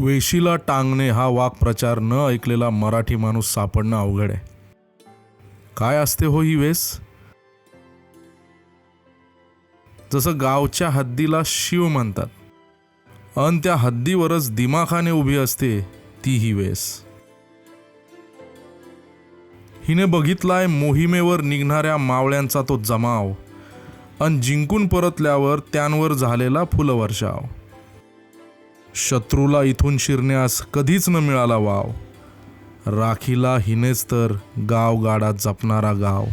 वेशीला टांगणे हा वाक्प्रचार न ऐकलेला मराठी माणूस सापडणं अवघड आहे. काय असते हो ही वेस? जसं गावच्या हद्दीला शिव म्हणतात. अन त्या हद्दीवरच दिमाखाने उभी असते ती ही वेस. हिने बघितलाय मोहिमेवर निघणाऱ्या मावळ्यांचा तो जमाव. अन जिंकून परतल्यावर त्यांवर झालेला फुलवर्षाव. शत्रूला इथून शिरण्यास कधीच न मिळाला वाव. राखीला हिनेच तर गाव गाडा जपणारा गाव.